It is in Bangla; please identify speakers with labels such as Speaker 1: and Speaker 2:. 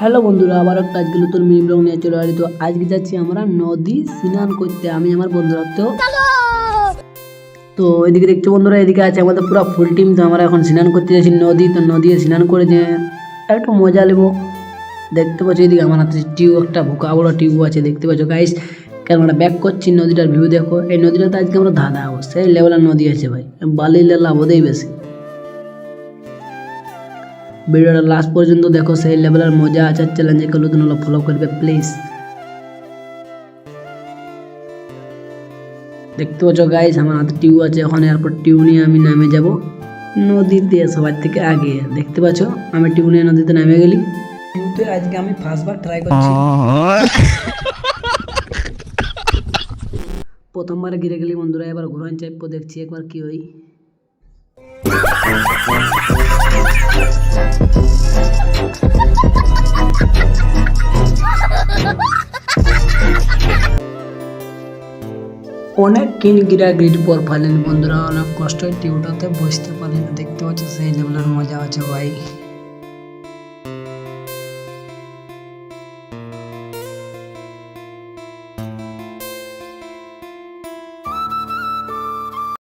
Speaker 1: হ্যালো বন্ধুরা আবার একটা আজকে নতুন মিনি ব্লগ নিয়ে চলে আসি তো আজকে যাচ্ছি আমরা নদী স্নান করতে। আমি আমার বন্ধুরা তো তো এদিকে দেখছ বন্ধুরা, এদিকে আছে আমাদের পুরো ফুল টিম তো আমরা এখন স্নান করতে যাচ্ছি নদী। তো নদী স্নান করে যে একটু মজা নেব। দেখতে পাচ্ছ এদিকে আমার হাতে টিউব, একটা ভুকা বড় টিউব আছে। দেখতে পাচ্ছ গাইস কেন আমরা ব্যাক করছি নদীটার ভিউ দেখো। এই নদীটাতে আজকে আমরা ধাঁধা হব সেই লেভেলের নদী আছে ভাই। বালি লাভ ওদেই বেশি। ভিডিওটা লাস্ট পর্যন্ত দেখো সেই লেভেলের মজা আছে চ্যালেঞ্জে কেউ তুমি ফলো করবে প্লিজ দেখতে পাচ্ছ গাইস আমার হাতে টিউ আছে এখন এরপর টিউ নিয়ে আমি নামে যাব নদীতে সবার থেকে আগে। দেখতে পাচ্ছ আমি টিউ নিয়ে নদীতে নামে গেলি। টিউতে আজকে আমি ফার্স্টবার ট্রাই করছি। প্রথমবার গিরে গেলি বন্ধুরা এবার ঘুরান চাইপ দেখছি একবার কি হই অনেক কিন গিরা গিরির পর ফাইলেন বন্ধুরা, অনেক কষ্ট টিউটাতে বসতে পারেন। দেখতে পাচ্ছ সেই লেভেলের মজা আছে ভাই।